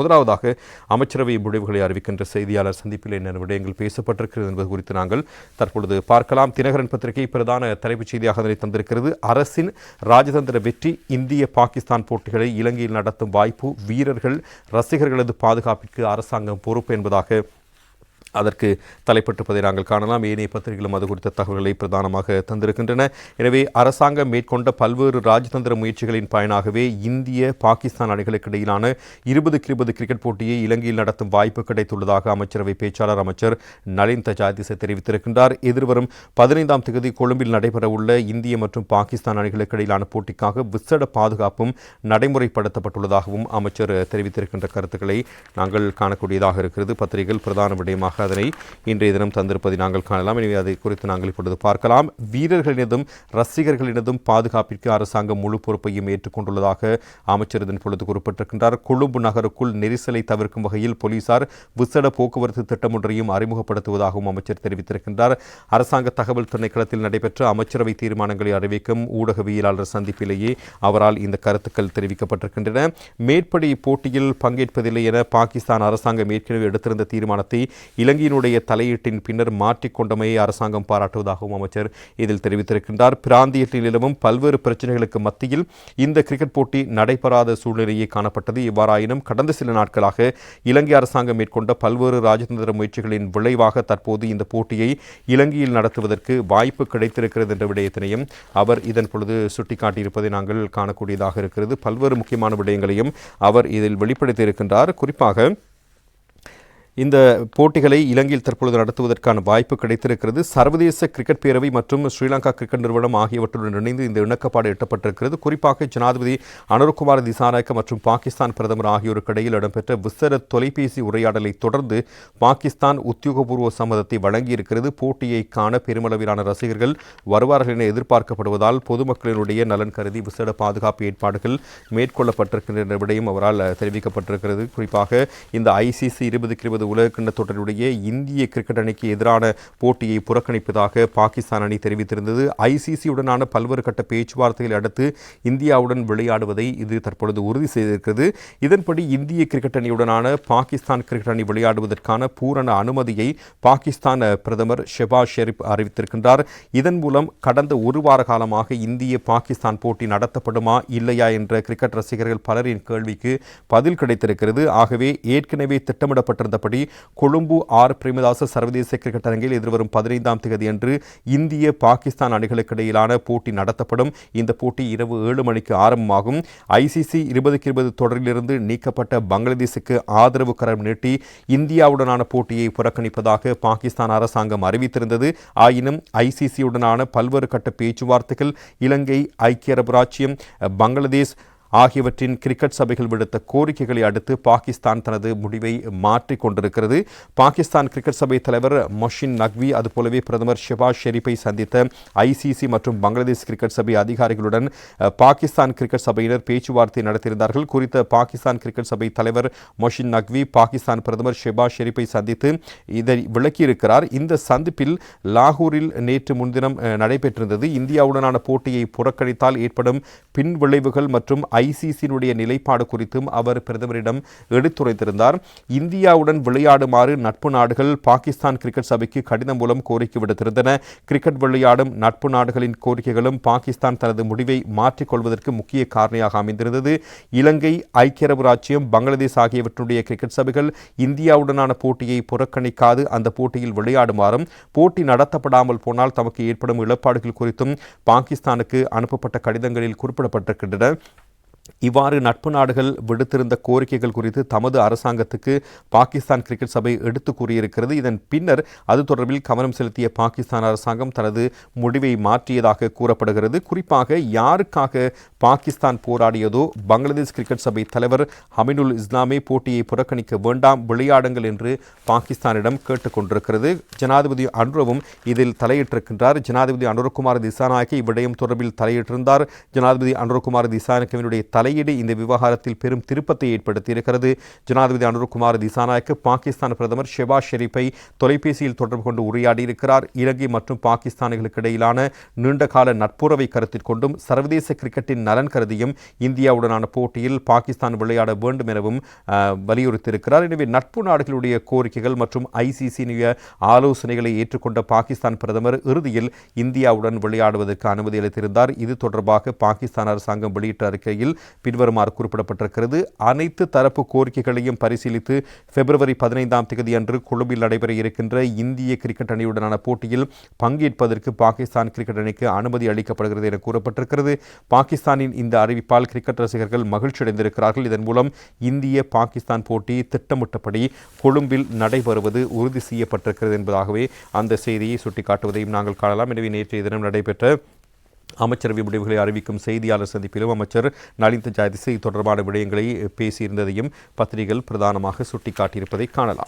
முதலாவதாக அமைச்சரவை முடிவுகளை அறிவிக்கின்ற செய்தியாளர் சந்திப்பில் என்னென்ன விடயங்கள் பேசப்பட்டிருக்கிறது என்பது குறித்து நாங்கள் தற்பொழுது பார்க்கலாம். தினகரன் பத்திரிகை பிரதான தலைப்புச் செய்தியாக அதனை தந்திருக்கிறது. அரசின் ராஜதந்திர வெற்றி இந்திய பாகிஸ்தான் போட்டிகளை இலங்கையில் நடத்தும் வாய்ப்பு வீரர்கள் ரசிகர்களது பாதுகாப்பிற்கு அரசாங்கம் பொறுப்பு என்பதாக அதற்கு தலைப்பட்டிருப்பதை நாங்கள் காணலாம். ஏனைய பத்திரிகைகளும் அது குறித்த தகவல்களை பிரதானமாக தந்திருக்கின்றன. எனவே அரசாங்கம் மேற்கொண்ட பல்வேறு ராஜதந்திர முயற்சிகளின் பயனாகவே இந்திய பாகிஸ்தான் அணிகளுக்கு இடையிலான இருபதுக்கு இருபது கிரிக்கெட் போட்டியை இலங்கையில் நடத்தும் வாய்ப்பு கிடைத்துள்ளதாக அமைச்சரவை பேச்சாளர் அமைச்சர் நளின் தஜாதிச தெரிவித்திருக்கின்றார். எதிர்வரும் பதினைந்தாம் தேதி கொழும்பில் நடைபெறவுள்ள இந்திய மற்றும் பாகிஸ்தான் அணிகளுக்கு இடையிலான போட்டிக்காக விசேட பாதுகாப்பும் நடைமுறைப்படுத்தப்பட்டுள்ளதாகவும் அமைச்சர் தெரிவித்திருக்கின்ற கருத்துக்களை நாங்கள் காணக்கூடியதாக இருக்கிறது. பத்திரிகைகள் பிரதான விடயமாக அதனை இன்றைய தினம் தந்திருப்பதை நாங்கள் காணலாம். எனவே அதை குறித்து நாங்கள் இப்பொழுது பார்க்கலாம். வீரர்களினதும் ரசிகர்களினதும் பாதுகாப்பிற்கு அரசாங்கம் முழு பொறுப்பையும் ஏற்றுக்கொண்டுள்ளதாக அமைச்சர் இதன் பொழுது குறிப்பிட்டிருக்கின்றார். கொழும்பு நகருக்குள் நெரிசலை தவிர்க்கும் வகையில் போலீசார் விசேட போக்குவரத்து திட்டம் ஒன்றையும் அறிமுகப்படுத்துவதாகவும் அமைச்சர் தெரிவித்திருக்கின்றார். அரசாங்க தகவல் திணைக்களத்தில் நடைபெற்ற அமைச்சரவை தீர்மானங்களை அறிவிக்கும் ஊடகவியலாளர் சந்திப்பிலேயே அவரால் இந்த கருத்துக்கள் தெரிவிக்கப்பட்டிருக்கின்றன. மேற்படி போட்டியில் பங்கேற்பதில்லை என பாகிஸ்தான் அரசாங்கம் ஏற்கனவே எடுத்திருந்த தீர்மானத்தை இலங்கையினுடைய தலையீட்டின் பின்னர் மாற்றிக்கொண்டமையை அரசாங்கம் பாராட்டுவதாகவும் அமைச்சர் இதில் தெரிவித்திருக்கின்றார். பிராந்தியத்தில் நிலவும் பல்வேறு பிரச்சனைகளுக்கு மத்தியில் இந்த கிரிக்கெட் போட்டி நடைபெறாத சூழ்நிலையே காணப்பட்டது. இவ்வாறாயினும் கடந்த சில நாட்களாக இலங்கை அரசாங்கம் மேற்கொண்ட பல்வேறு ராஜதந்திர முயற்சிகளின் விளைவாக தற்போது இந்த போட்டியை இலங்கையில் நடத்துவதற்கு வாய்ப்பு கிடைத்திருக்கிறது என்ற விடயத்தினையும் அவர் இதன் பொழுது சுட்டிக்காட்டியிருப்பதை நாங்கள் காணக்கூடியதாக இருக்கிறது. பல்வேறு முக்கியமான விடயங்களையும் அவர் இதில் வெளிப்படுத்தியிருக்கின்றார். குறிப்பாக இந்த போட்டிகளை இலங்கையில் தற்பொழுது நடத்துவதற்கான வாய்ப்பு கிடைத்திருக்கிறது. சர்வதேச கிரிக்கெட் பேரவை மற்றும் ஸ்ரீலங்கா கிரிக்கெட் நிறுவனம் ஆகியவற்றுடன் இணைந்து இந்த இணக்கப்பாடு எட்டப்பட்டிருக்கிறது. குறிப்பாக ஜனாதிபதி அனுர்குமார் திசாநாயக்க மற்றும் பாகிஸ்தான் பிரதமர் ஆகியோருக்கு இடையில் இடம்பெற்ற விசர தொலைபேசி உரையாடலை தொடர்ந்து பாகிஸ்தான் உத்தியோகபூர்வ சம்மதத்தை வழங்கியிருக்கிறது. போட்டியை காண பெருமளவிலான ரசிகர்கள் வருவார்கள் என எதிர்பார்க்கப்படுவதால் பொதுமக்களினுடைய நலன் கருதி விசேட பாதுகாப்பு ஏற்பாடுகள் மேற்கொள்ளப்பட்டிருக்கின்ற விடையும் அவரால் தெரிவிக்கப்பட்டிருக்கிறது. குறிப்பாக இந்த ஐசிசி இருபதுக்கு இருபது உலகக்கிண்ண தொடருடைய இந்திய கிரிக்கெட் அணிக்கு எதிரான போட்டியை புறக்கணிப்பதாக பாகிஸ்தான் அணி தெரிவித்திருந்தது. ஐசிசியுடனான பல்வேறு கட்ட பேச்சுவார்த்தைகளை அடுத்து இந்தியாவுடன் விளையாடுவதை இது தற்பொழுது உறுதி செய்திருக்கிறது. இதன்படி இந்திய கிரிக்கெட் அணியுடனான பாகிஸ்தான் கிரிக்கெட் அணி விளையாடுவதற்கான பூரண அனுமதியை பாகிஸ்தான் பிரதமர் ஷெபாஸ் ஷெரீப் அறிவித்திருக்கின்றார். இதன் மூலம் கடந்த ஒரு வார காலமாக இந்திய பாகிஸ்தான் போட்டி நடத்தப்படுமா இல்லையா என்ற கிரிக்கெட் ரசிகர்கள் பலரின் கேள்விக்கு பதில் கிடைத்திருக்கிறது. ஆகவே ஏற்கனவே திட்டமிடப்பட்டிருந்தபடி கொழும்பு ஆர். பிரேமதாச சர்வதேச கிரிக்கெட் அரங்கில் எதிர்வரும் பதினைந்தாம் தேதி அன்று இந்திய பாகிஸ்தான் அணிகளுக்கு இடையிலான போட்டி நடத்தப்படும். இந்த போட்டி இரவு ஏழு மணிக்கு ஆரம்பமாகும். ஐசிசி இருபதுக்கு இருபது தொடரிலிருந்து நீக்கப்பட்ட பங்களாதேசுக்கு ஆதரவு கரம் நீட்டி இந்தியாவுடனான போட்டியை புறக்கணிப்பதாக பாகிஸ்தான் அரசாங்கம் அறிவித்திருந்தது. ஆயினும் ஐசிசியுடனான பல்வேறு கட்ட பேச்சுவார்த்தைகள் இலங்கை ஐக்கிய அரபு ராச்சியம் பங்களாதேஷ் ஆகியவற்றின் கிரிக்கெட் சபைகள் விடுத்த கோரிக்கைகளை அடுத்து பாகிஸ்தான் தனது முடிவை மாற்றிக் கொண்டிருக்கிறது. பாகிஸ்தான் கிரிக்கெட் சபை தலைவர் மொஷின் நக்வி அதுபோலவே பிரதமர் ஷெபாஸ் ஷெரீப்பை சந்தித்த ஐசிசி மற்றும் பங்களாதேஷ் கிரிக்கெட் சபை அதிகாரிகளுடன் பாகிஸ்தான் கிரிக்கெட் சபையினர் பேச்சுவார்த்தை நடத்தியிருந்தார்கள். குறித்த பாகிஸ்தான் கிரிக்கெட் சபை தலைவர் மொஷின் நக்வி பாகிஸ்தான் பிரதமர் ஷெபாஸ் ஷெரீப்பை சந்தித்து இதை விளக்கியிருக்கிறார். இந்த சந்திப்பில் லாகூரில் நேற்று முன்தினம் நடைபெற்றிருந்தது. இந்தியாவுடனான போட்டியை புறக்கணித்தால் ஏற்படும் பின்விளைவுகள் மற்றும் ஐசிசியினுடைய நிலைப்பாடு குறித்தும் அவர் பிரதமரிடம் எடுத்துரைத்திருந்தார். இந்தியாவுடன் விளையாடுமாறு நட்பு நாடுகள் பாகிஸ்தான் கிரிக்கெட் சபைக்கு கடிதம் மூலம் கோரிக்கை விடுத்திருந்தன. கிரிக்கெட் விளையாடும் நட்பு நாடுகளின் கோரிக்கைகளும் பாகிஸ்தான் தனது முடிவை மாற்றிக்கொள்வதற்கு முக்கிய காரணியாக அமைந்திருந்தது. இலங்கை ஐக்கிய அரபு ராச்சியம் பங்களாதேஷ் ஆகியவற்றுடைய கிரிக்கெட் சபைகள் இந்தியாவுடனான போட்டியை புறக்கணிக்காது அந்த போட்டியில் விளையாடுமாறும் போட்டி நடத்தப்படாமல் போனால் தமக்கு ஏற்படும் இழப்பாடுகள் குறித்தும் பாகிஸ்தானுக்கு அனுப்பப்பட்ட கடிதங்களில் குறிப்பிடப்பட்டிருக்கின்றன. இவ்வாறு நட்பு நாடுகள் விடுத்திருந்த கோரிக்கைகள் குறித்து தமது அரசாங்கத்துக்கு பாகிஸ்தான் கிரிக்கெட் சபை எடுத்து கூறியிருக்கிறது. இதன் பின்னர் அது தொடர்பில் கவனம் செலுத்திய பாகிஸ்தான் அரசாங்கம் தனது முடிவை மாற்றியதாக கூறப்படுகிறது. குறிப்பாக யாருக்காக பாகிஸ்தான் போராடியதோ பங்களாதேஷ் கிரிக்கெட் சபை தலைவர் ஹமினுல் இஸ்லாமே போட்டியை புறக்கணிக்க வேண்டாம் விளையாடுங்கள் என்று பாகிஸ்தானிடம் கேட்டுக்கொண்டிருக்கிறது. ஜனாதிபதி அன்ரவும் இதில் தலையிட்டிருக்கின்றார். ஜனாதிபதி அனுரகுமார் திசாநாயக்கி இவ்விடயம் தொடர்பில் தலையிட்டிருந்தார். ஜனாதிபதி அனுரகுமார் திசாநாயக்கவினுடைய தலையீடு இந்த விவகாரத்தில் பெரும் திருப்பத்தை ஏற்படுத்தியிருக்கிறது. ஜனாதிபதி அனுருகுமார் திசாநாயக்கு பாகிஸ்தான் பிரதமர் ஷெபாஸ் ஷெரீப்பை தொலைபேசியில் தொடர்பு கொண்டு உரையாடியிருக்கிறார். இலங்கை மற்றும் பாகிஸ்தானிகளுக்கு இடையிலான நீண்டகால நட்புறவை கருத்தில் கொண்டும் சர்வதேச கிரிக்கெட்டின் நலன் கருதியும் இந்தியாவுடனான போட்டியில் பாகிஸ்தான் விளையாட வேண்டும் எனவும் வலியுறுத்தியிருக்கிறார். எனவே நட்பு நாடுகளுடைய கோரிக்கைகள் மற்றும் ஐசிசியினுடைய ஆலோசனைகளை ஏற்றுக்கொண்ட பாகிஸ்தான் பிரதமர் இறுதியில் இந்தியாவுடன் விளையாடுவதற்கு அனுமதி அளித்திருந்தார். இது தொடர்பாக பாகிஸ்தான் அரசாங்கம் வெளியிட்ட அறிக்கையில் பின்வருமாறு குறிப்பிடப்பட்டிருக்கிறது. அனைத்து தரப்பு கோரிக்கைகளையும் பரிசீலித்து பிப்ரவரி பதினைந்தாம் தேதி அன்று கொழும்பில் நடைபெற இருக்கின்ற இந்திய கிரிக்கெட் அணியுடனான போட்டியில் பங்கேற்பதற்கு பாகிஸ்தான் கிரிக்கெட் அணிக்கு அனுமதி அளிக்கப்படுகிறது என கூறப்பட்டிருக்கிறது. பாகிஸ்தானின் இந்த அறிவிப்பால் கிரிக்கெட் ரசிகர்கள் மகிழ்ச்சி அடைந்திருக்கிறார்கள். இதன் மூலம் இந்திய பாகிஸ்தான் போட்டி திட்டமிட்டபடி கொழும்பில் நடைபெறுவது உறுதி செய்யப்பட்டிருக்கிறது என்பதாகவே அந்த செய்தியை சுட்டிக்காட்டுவதையும் நாங்கள் காணலாம். எனவே நேற்றைய தினம் நடைபெற்ற அமைச்சரவை முடிவுகளை அறிவிக்கும் செய்தியாளர் சந்திப்பிலும் அமைச்சர் நலிந்த ஜாதிசை தொடர்பான விடயங்களை பேசியிருந்ததையும் பத்திரிகைகள் பிரதானமாக சுட்டிக்காட்டியிருப்பதை காணலாம்.